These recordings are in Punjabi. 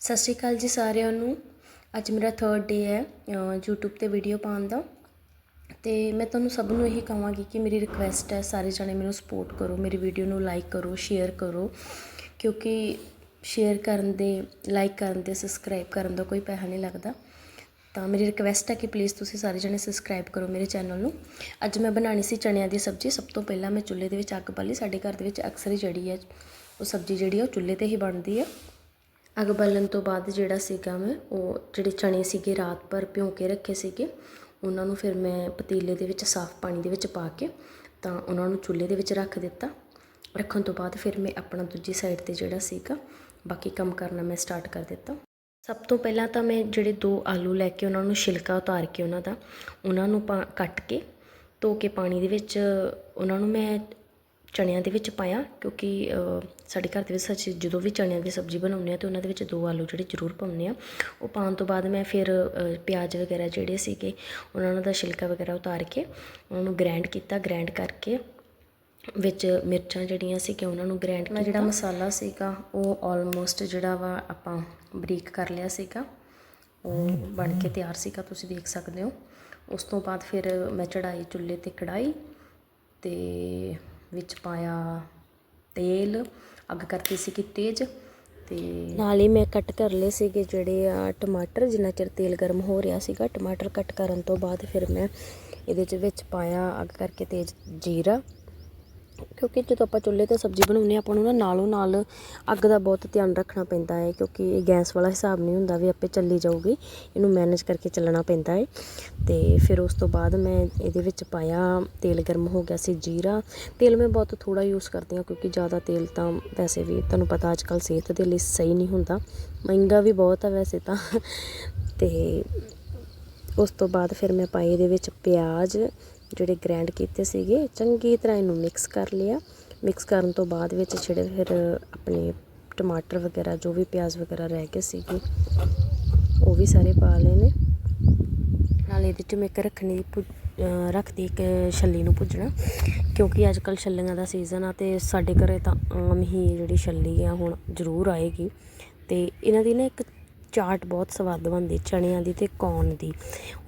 ਸਤਿ ਸ਼੍ਰੀ ਅਕਾਲ ਜੀ ਸਾਰਿਆਂ ਨੂੰ। ਅੱਜ ਮੇਰਾ ਥਰਡ ਡੇ ਹੈ ਅ, YouTube ਤੇ ਵੀਡੀਓ ਪਾਉਣ ਦਾ। ਤੇ ਮੈਂ ਤੁਹਾਨੂੰ ਸਭ ਨੂੰ ਇਹੀ ਕਹਾਂਗੀ ਕਿ ਮੇਰੀ ਰਿਕੁਐਸਟ ਹੈ ਸਾਰੇ ਜਣੇ ਮੈਨੂੰ ਸਪੋਰਟ ਕਰੋ ਮੇਰੀ ਵੀਡੀਓ ਨੂੰ ਲਾਈਕ ਕਰੋ ਸ਼ੇਅਰ ਕਰੋ। ਕਿਉਂਕਿ ਸ਼ੇਅਰ ਕਰਨ ਦੇ ਲਾਈਕ ਕਰਨ ਦੇ ਸਬਸਕ੍ਰਾਈਬ ਕਰਨ ਦਾ ਕੋਈ ਪੈਸਾ ਨਹੀਂ ਲੱਗਦਾ। ਤਾਂ ਮੇਰੀ ਰਿਕਵੈਸਟ ਹੈ ਕਿ ਪਲੀਜ਼ ਤੁਸੀਂ ਸਾਰੇ ਜਣੇ ਸਬਸਕ੍ਰਾਈਬ ਕਰੋ ਮੇਰੇ ਚੈਨਲ ਨੂੰ। ਅੱਜ ਮੈਂ ਬਣਾਉਣੀ ਸੀ ਚਣਿਆਂ ਦੀ ਸਬਜ਼ੀ। ਸਭ ਤੋਂ ਪਹਿਲਾਂ ਮੈਂ ਚੁੱਲ੍ਹੇ ਦੇ ਵਿੱਚ ਅੱਗ ਬਾਲੀ। ਸਾਡੇ ਘਰ ਦੇ ਵਿੱਚ ਅਕਸਰ ਹੀ ਜਿਹੜੀ ਹੈ ਉਹ ਸਬਜ਼ੀ ਜਿਹੜੀ ਹੈ ਉਹ ਚੁੱਲ੍ਹੇ ਤੇ ਹੀ ਬਣਦੀ ਹੈ। ਅੱਗ ਬਾਲਣ ਤੋਂ ਬਾਅਦ ਜਿਹੜਾ ਸੀਗਾ ਮੈਂ, ਉਹ ਜਿਹੜੇ ਚਣੇ ਸੀਗੇ ਰਾਤ ਭਰ ਭਿਉਂ ਕੇ ਰੱਖੇ ਸੀਗੇ, ਉਹਨਾਂ ਨੂੰ ਫਿਰ ਮੈਂ ਪਤੀਲੇ ਦੇ ਵਿੱਚ ਸਾਫ਼ ਪਾਣੀ ਦੇ ਵਿੱਚ ਪਾ ਕੇ ਤਾਂ ਉਹਨਾਂ ਨੂੰ ਚੁੱਲ੍ਹੇ ਦੇ ਵਿੱਚ ਰੱਖ ਦਿੱਤਾ। ਰੱਖਣ ਤੋਂ ਬਾਅਦ ਫਿਰ ਮੈਂ ਆਪਣਾ ਦੂਜੀ ਸਾਈਡ ਤੇ ਜਿਹੜਾ ਸੀਗਾ, ਬਾਕੀ ਕੰਮ ਕਰਨਾ ਮੈਂ ਸਟਾਰਟ ਕਰ ਦਿੱਤਾ। ਸਭ ਤੋਂ ਪਹਿਲਾਂ ਤਾਂ ਮੈਂ ਜਿਹੜੇ ਦੋ ਆਲੂ ਲੈ ਕੇ ਉਹਨਾਂ ਨੂੰ ਛਿਲਕਾ ਉਤਾਰ ਕੇ ਉਹਨਾਂ ਦਾ, ਉਹਨਾਂ ਨੂੰ ਪਾ, ਕੱਟ ਕੇ ਧੋ ਕੇ ਪਾਣੀ ਦੇ ਵਿੱਚ ਉਹਨਾਂ ਨੂੰ ਮੈਂ ਚਣਿਆਂ ਦੇ ਵਿੱਚ ਪਾਇਆ ਕਿਉਂਕਿ ਸਾਡੇ ਘਰ ਦੇ ਵਿੱਚ ਅਸੀਂ ਜਦੋਂ ਵੀ ਚਣਿਆਂ ਦੀ ਸਬਜ਼ੀ ਬਣਾਉਂਦੇ ਆ ਤੇ ਉਹਨਾਂ ਦੇ ਵਿੱਚ ਦੋ ਆਲੂ ਜਿਹੜੇ ਜ਼ਰੂਰ ਪਾਉਂਦੇ ਆ ਉਹ ਪਾਉਣ ਤੋਂ ਬਾਅਦ ਮੈਂ ਫਿਰ ਪਿਆਜ਼ ਵਗੈਰਾ ਜਿਹੜੇ ਸੀਗੇ ਉਹਨਾਂ ਦਾ ਛਿਲਕਾ ਵਗੈਰਾ ਉਤਾਰ ਕੇ ਉਹਨਾਂ ਨੂੰ ਗ੍ਰਾਈਂਡ ਕੀਤਾ ਗ੍ਰਾਈਂਡ ਕਰਕੇ ਵਿੱਚ ਮਿਰਚਾਂ ਜਿਹੜੀਆਂ ਸੀ ਕਿ ਉਹਨਾਂ ਨੂੰ ਗ੍ਰਾਈਂਡ ਕੀਤਾ ਜਿਹੜਾ ਮਸਾਲਾ ਸੀਗਾ ਉਹ ਆਲਮੋਸਟ ਜਿਹੜਾ ਵਾ ਆਪਾਂ ਬਰੀਕ ਕਰ ਲਿਆ ਸੀਗਾ ਉਹ ਬਣ ਕੇ ਤਿਆਰ ਸੀਗਾ ਤੁਸੀਂ ਦੇਖ ਸਕਦੇ ਹੋ। ਉਸ ਤੋਂ ਬਾਅਦ ਫਿਰ ਮੈਂ ਚੜਾਈ ਚੁੱਲ੍ਹੇ ਤੇ ਕੜਾਈ ਤੇ ਵਿੱਚ ਪਾਇਆ ਤੇਲ, ਅੱਗ ਕਰਤੀ ਸੀ ਕਿ ਤੇਜ਼ ਤੇ ਨਾਲ ਹੀ ਮੈਂ ਕੱਟ ਕਰ ਲਏ ਸੀਗੇ ਜਿਹੜੇ ਆ ਟਮਾਟਰ, ਜਿੰਨਾ ਚਿਰ ਤੇਲ ਗਰਮ ਹੋ ਰਿਹਾ ਸੀਗਾ, ਟਮਾਟਰ ਕੱਟ ਕਰਨ ਤੋਂ ਬਾਅਦ ਫਿਰ ਮੈਂ ਇਹਦੇ ਚ ਵਿੱਚ ਪਾਇਆ ਅੱਗ ਕਰਕੇ ਤੇਜ਼ ਜੀਰਾ। ਕਿਉਂਕਿ ਜਦੋਂ ਆਪਾਂ ਚੁੱਲ੍ਹੇ ਤੇ ਸਬਜ਼ੀ ਬਣਾਉਂਦੇ ਹਾਂ, ਆਪਾਂ ਨੂੰ ਨਾ ਨਾਲੋਂ ਨਾਲ ਅੱਗ ਦਾ ਬਹੁਤ ਧਿਆਨ ਰੱਖਣਾ ਪੈਂਦਾ ਹੈ, ਕਿਉਂਕਿ ਇਹ ਗੈਸ ਵਾਲਾ ਹਿਸਾਬ ਨਹੀਂ ਹੁੰਦਾ ਵੀ ਆਪੇ ਚੱਲੀ ਜਾਊਗੀ, ਇਹਨੂੰ ਮੈਨੇਜ ਕਰਕੇ ਚੱਲਣਾ ਪੈਂਦਾ ਹੈ। ਤੇ ਫਿਰ ਉਸ ਤੋਂ ਬਾਅਦ ਮੈਂ ਇਹਦੇ ਵਿੱਚ ਪਾਇਆ ਤੇਲ ਗਰਮ ਹੋ ਗਿਆ ਸੀ ਜੀਰਾ। ਤੇਲ ਮੈਂ ਬਹੁਤ ਥੋੜਾ ਯੂਜ਼ ਕਰਦੀ ਹਾਂ, ਕਿਉਂਕਿ ਜ਼ਿਆਦਾ ਤੇਲ ਤਾਂ ਵੈਸੇ ਵੀ ਤੁਹਾਨੂੰ ਪਤਾ ਅੱਜ ਕੱਲ੍ਹ ਸਿਹਤ ਦੇ ਲਈ ਸਹੀ ਨਹੀਂ ਹੁੰਦਾ। ਮਹਿੰਗਾ ਵੀ ਬਹੁਤ ਆ ਵੈਸੇ ਤਾਂ। ਤੇ ਉਸ ਤੋਂ ਬਾਅਦ ਫਿਰ ਮੈਂ ਪਾਈ ਇਹਦੇ ਵਿੱਚ ਪਿਆਜ਼ ਜਿਹੜੇ ਗ੍ਰਾਈਂਡ ਕੀਤੇ ਸੀਗੇ, ਚੰਗੀ ਤਰ੍ਹਾਂ ਇਹਨੂੰ ਮਿਕਸ ਕਰ ਲਿਆ। ਮਿਕਸ ਕਰਨ ਤੋਂ ਬਾਅਦ ਵਿੱਚ ਜਿਹੜੇ ਫਿਰ ਆਪਣੇ ਟਮਾਟਰ ਵਗੈਰਾ, ਜੋ ਵੀ ਪਿਆਜ਼ ਵਗੈਰਾ ਰਹਿ ਗਏ ਸੀਗੇ, ਉਹ ਵੀ ਸਾਰੇ ਪਾ ਲਏ ਨੇ। ਨਾਲ ਇਹਦੇ 'ਚ ਮੈਂ ਇੱਕ ਰੱਖਣੀ ਭੁ- ਰੱਖਦੀ ਇੱਕ ਛੱਲੀ ਨੂੰ ਭੁੱਜਣਾ ਕਿਉਂਕਿ ਅੱਜ ਕੱਲ ਛੱਲੀਆਂ ਦਾ ਸੀਜ਼ਨ ਆ ਤੇ ਸਾਡੇ ਘਰੇ ਤਾਂ ਆਮ ਹੀ ਜਿਹੜੀ ਛੱਲੀ ਆ ਹੁਣ ਜ਼ਰੂਰ ਆਏਗੀ। ਤੇ ਇਹਨਾਂ ਦੀ ਨਾ ਇੱਕ ਚਾਟ ਬਹੁਤ ਸਵਾਦ ਬਣਦੀ, ਚਣਿਆਂ ਦੀ ਤੇ ਕੌਣ ਦੀ।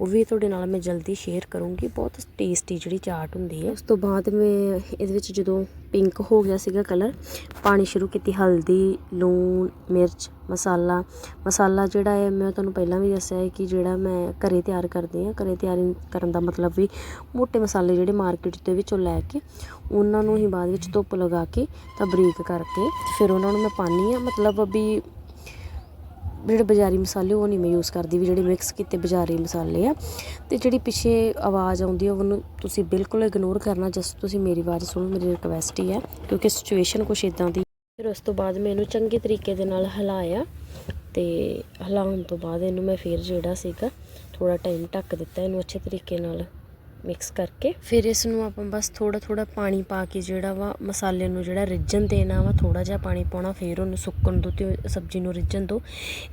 ਉਹ ਵੀ ਤੁਹਾਡੇ ਨਾਲ ਮੈਂ ਜਲਦੀ ਸ਼ੇਅਰ ਕਰੂੰਗੀ, ਬਹੁਤ ਟੇਸਟੀ ਜਿਹੜੀ ਚਾਟ ਹੁੰਦੀ ਹੈ। ਉਸ ਤੋਂ ਬਾਅਦ ਮੈਂ ਇਹਦੇ ਵਿੱਚ ਜਦੋਂ ਪਿੰਕ ਹੋ ਗਿਆ ਸੀਗਾ ਕਲਰ ਪਾਣੀ ਸ਼ੁਰੂ ਕੀਤੀ ਹਲਦੀ, ਲੂਣ, ਮਿਰਚ, ਮਸਾਲਾ। ਮਸਾਲਾ ਜਿਹੜਾ ਹੈ, ਮੈਂ ਤੁਹਾਨੂੰ ਪਹਿਲਾਂ ਵੀ ਦੱਸਿਆ ਹੈ ਕਿ ਜਿਹੜਾ ਮੈਂ ਘਰੇ ਤਿਆਰ ਕਰਦੀ ਹਾਂ, ਘਰੇ ਤਿਆਰੀ ਕਰਨ ਦਾ ਮਤਲਬ ਵੀ ਮੋٹے ਮਸਾਲੇ ਜਿਹੜੇ ਮਾਰਕੀਟ ਦੇ ਵਿੱਚੋਂ ਲੈ ਕੇ ਉਹਨਾਂ ਨੂੰ ਹੀ ਬਾਅਦ ਵਿੱਚ ਧੁੱਪ ਲਗਾ ਕੇ ਤਾਂ ਬਰੀਕ ਕਰਕੇ ਫਿਰ ਉਹਨਾਂ ਨੂੰ ਮੈਂ ਪਾਉਂਦੀ ਹਾਂ। ਮਤਲਬ ਵੀ ਜਿਹੜੇ ਬਾਜ਼ਾਰੀ ਮਸਾਲੇ, ਉਹ ਨਹੀਂ ਮੈਂ ਯੂਜ਼ ਕਰਦੀ ਵੀ ਜਿਹੜੇ ਮਿਕਸ ਕੀਤੇ ਬਾਜ਼ਾਰੀ ਮਸਾਲੇ ਆ। ਤੇ ਜਿਹੜੀ ਪਿੱਛੇ ਆਵਾਜ਼ ਆਉਂਦੀ ਆ, ਉਹਨੂੰ ਤੁਸੀਂ ਬਿਲਕੁਲ ਇਗਨੋਰ ਕਰਨਾ ਜਸ ਤੁਸੀਂ ਮੇਰੀ ਆਵਾਜ਼ ਸੁਣੋ, ਮੇਰੀ ਰਿਕਵੈਸਟ ਹੀ ਹੈ ਕਿਉਂਕਿ ਸਿਚੁਏਸ਼ਨ ਕੁਛ ਇਦਾਂ ਦੀ ਫਿਰ ਉਸ ਤੋਂ ਬਾਅਦ ਮੈਂ ਇਹਨੂੰ ਚੰਗੇ ਤਰੀਕੇ ਦੇ ਨਾਲ ਹਿਲਾਇਆ ਤੇ ਹਿਲਾਉਣ ਤੋਂ ਬਾਅਦ ਇਹਨੂੰ ਮੈਂ ਫਿਰ ਜਿਹੜਾ ਸੀਗਾ ਥੋੜਾ ਟਾਈਮ ਢੱਕ ਦਿੱਤਾ ਇਹਨੂੰ ਅੱਛੇ ਤਰੀਕੇ ਨਾਲ। ਮਿਕਸ ਕਰਕੇ। ਫਿਰ ਇਸ ਨੂੰ ਆਪਾਂ ਬਸ ਥੋੜਾ ਥੋੜਾ ਪਾਣੀ ਪਾ ਕੇ ਜਿਹੜਾ ਵਾ ਮਸਾਲੇ ਨੂੰ ਜਿਹੜਾ ਰਿੱਝਣ ਦੇਣਾ ਵਾ ਥੋੜਾ ਜਿਹਾ ਪਾਣੀ ਪਾਉਣਾ, ਫਿਰ ਉਹਨੂੰ ਸੁੱਕਣ ਦੋ ਤੇ ਸਬਜ਼ੀ ਨੂੰ ਰਿੱਝਣ ਦੋ।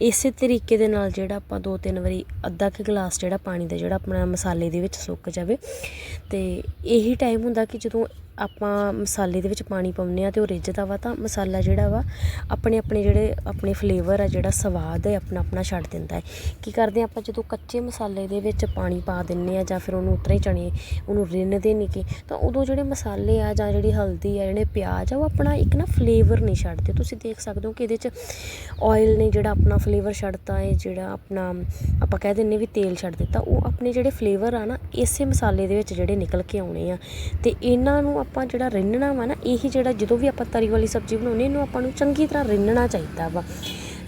ਇਸੇ ਤਰੀਕੇ ਦੇ ਨਾਲ ਜਿਹੜਾ ਆਪਾਂ ਦੋ ਤਿੰਨ ਵਾਰੀ ਅੱਧਾ ਕੁ ਗਲਾਸ ਜਿਹੜਾ ਪਾਣੀ ਦਾ ਜਿਹੜਾ ਆਪਣਾ ਮਸਾਲੇ ਦੇ ਵਿੱਚ ਸੁੱਕ ਜਾਵੇ। ਤੇ ਇਹੀ ਟਾਈਮ ਹੁੰਦਾ ਕਿ ਜਦੋਂ ਆਪਾਂ ਮਸਾਲੇ ਦੇ ਵਿੱਚ ਪਾਣੀ ਪਾਉਂਦੇ ਆ ਤੇ ਉਹ ਰਿੱਝਦਾ ਵਾ ਤਾਂ ਮਸਾਲਾ ਜਿਹੜਾ ਵਾ ਆਪਣੇ ਆਪਣੇ ਜਿਹੜੇ ਆਪਣੇ ਫਲੇਵਰ ਆ ਜਿਹੜਾ ਸਵਾਦ ਹੈ ਆਪਣਾ ਆਪਣਾ ਛੱਡ ਦਿੰਦਾ ਹੈ। ਕੀ ਕਰਦੇ ਆ ਆਪਾਂ ਜਦੋਂ ਕੱਚੇ ਮਸਾਲੇ ਦੇ ਵਿੱਚ ਪਾਣੀ ਪਾ ਦਿੰਨੇ ਆ ਜਾਂ ਫਿਰ ਉਹਨੂੰ ਉਤਰੇ ਚਣੇ ਉਹਨੂੰ ਰਿੰਨਦੇ ਨਹੀਂ ਕਿ ਤਾਂ ਉਦੋਂ ਜਿਹੜੇ ਮਸਾਲੇ ਆ ਜਾਂ ਜਿਹੜੀ ਹਲਦੀ ਆ ਜਿਹੜੇ ਪਿਆਜ਼ ਆ ਉਹ ਆਪਣਾ ਇੱਕ ਨਾ ਫਲੇਵਰ ਨਹੀਂ ਛੱਡਦੇ। ਤੁਸੀਂ ਦੇਖ ਸਕਦੇ ਹੋ ਕਿ ਇਹਦੇ 'ਚ ਆਇਲ ਨੇ ਜਿਹੜਾ ਆਪਣਾ ਫਲੇਵਰ ਛੱਡਤਾ ਹੈ, ਜਿਹੜਾ ਆਪਣਾ ਆਪਾਂ ਕਹਿ ਦਿੰਨੇ ਵੀ ਤੇਲ ਛੱਡ ਦਿੱਤਾ, ਉਹ ਆਪਣੇ ਜਿਹੜੇ ਫਲੇਵਰ ਆ ਨਾ ਇਸੇ ਮਸਾਲੇ ਦੇ ਵਿੱਚ ਜਿਹੜੇ ਨਿਕਲ ਕੇ ਆਉਣੇ ਆ ਤੇ ਇਹਨਾਂ ਨੂੰ ਆਪਾਂ ਜਿਹੜਾ ਰਿੰਨਣਾ ਵਾ ਨਾ, ਇਹੀ ਜਿਹੜਾ ਜਦੋਂ ਵੀ ਆਪਾਂ ਤਰੀ ਵਾਲੀ ਸਬਜ਼ੀ ਬਣਾਉਣੀ ਇਹਨੂੰ ਆਪਾਂ ਨੂੰ ਚੰਗੀ ਤਰ੍ਹਾਂ ਰਿੰਨਣਾ ਚਾਹੀਦਾ ਵਾ।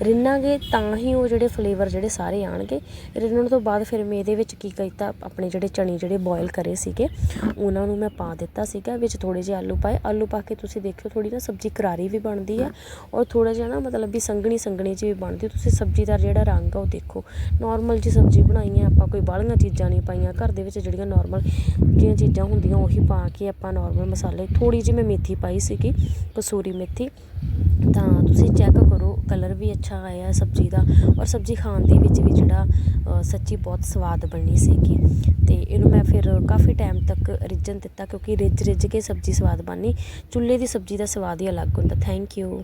ਰਿੰਨਾਂਗੇ ਤਾਂ ਹੀ ਉਹ ਜਿਹੜੇ ਫਲੇਵਰ ਜਿਹੜੇ ਸਾਰੇ ਆਣਗੇ। ਰਿੰਨਣ ਤੋਂ ਬਾਅਦ ਫਿਰ ਮੈਂ ਇਹਦੇ ਵਿੱਚ ਕੀ ਕੀਤਾ, ਆਪਣੇ ਜਿਹੜੇ ਚਣੇ ਜਿਹੜੇ ਬੋਇਲ ਕਰੇ ਸੀਗੇ, ਉਹਨਾਂ ਨੂੰ ਮੈਂ ਪਾ ਦਿੱਤਾ ਸੀਗਾ, ਵਿੱਚ ਥੋੜੇ ਜਿਹੇ ਆਲੂ ਪਾਏ। ਆਲੂ ਪਾ ਕੇ ਤੁਸੀਂ ਦੇਖਿਓ ਥੋੜੀ ਨਾ ਸਬਜ਼ੀ ਕਰਾਰੀ ਵੀ ਬਣਦੀ ਆ ਔਰ ਥੋੜਾ ਜਿਹਾ ਨਾ ਮਤਲਬ ਵੀ ਸੰਘਣੀ ਸੰਘਣੀ ਜਿਹੀ ਵੀ ਬਣਦੀ ਤੁਸੀਂ ਸਬਜ਼ੀ ਦਾ ਜਿਹੜਾ ਰੰਗ ਆ ਉਹ ਦੇਖੋ। ਨਾਰਮਲ ਜੀ ਸਬਜ਼ੀ ਬਣਾਈ ਆ ਆਪਾਂ, ਕੋਈ ਬਾਹਲੀਆਂ ਚੀਜ਼ਾਂ ਨਹੀਂ ਪਾਈਆਂ। ਘਰ ਦੇ ਵਿੱਚ ਜਿਹੜੀਆਂ ਨਾਰਮਲ ਜਿਹੜੀਆਂ ਚੀਜ਼ਾਂ ਹੁੰਦੀਆਂ, ਉਹੀ ਪਾ ਕੇ ਆਪਾਂ ਨਾਰਮਲ ਮਸਾਲੇ ਥੋੜੀ ਜਿਹੀ ਮੈਂ ਮੇਥੀ ਪਾਈ ਸੀਗੀ, ਕਸੂਰੀ ਮੇਥੀ। ਤਾਂ ਤੁਸੀਂ ਚੈੱਕ ਕਰੋ ਕਲਰ ਵੀ ਅੱਛਾ ਅੱਛਾ ਆਇਆ ਸਬਜ਼ੀ ਦਾ ਔਰ ਸਬਜ਼ੀ ਖਾਣ ਦੇ ਵਿੱਚ ਵੀ ਜਿਹੜਾ ਸੱਚੀ ਬਹੁਤ ਸਵਾਦ ਬਣੀ ਸੀਗੀ। ਤੇ ਇਹਨੂੰ ਮੈਂ ਫਿਰ ਕਾਫੀ ਟਾਈਮ ਤੱਕ ਰਿੱਝਣ ਦਿੱਤਾ ਕਿਉਂਕਿ ਰਿੱਝ ਰਿੱਝ ਕੇ ਸਬਜ਼ੀ ਸਵਾਦ ਬਣਨੀ ਚੁੱਲ੍ਹੇ ਦੀ ਸਬਜ਼ੀ ਦਾ ਸਵਾਦ ਹੀ ਅਲੱਗ ਹੁੰਦਾ। Thank you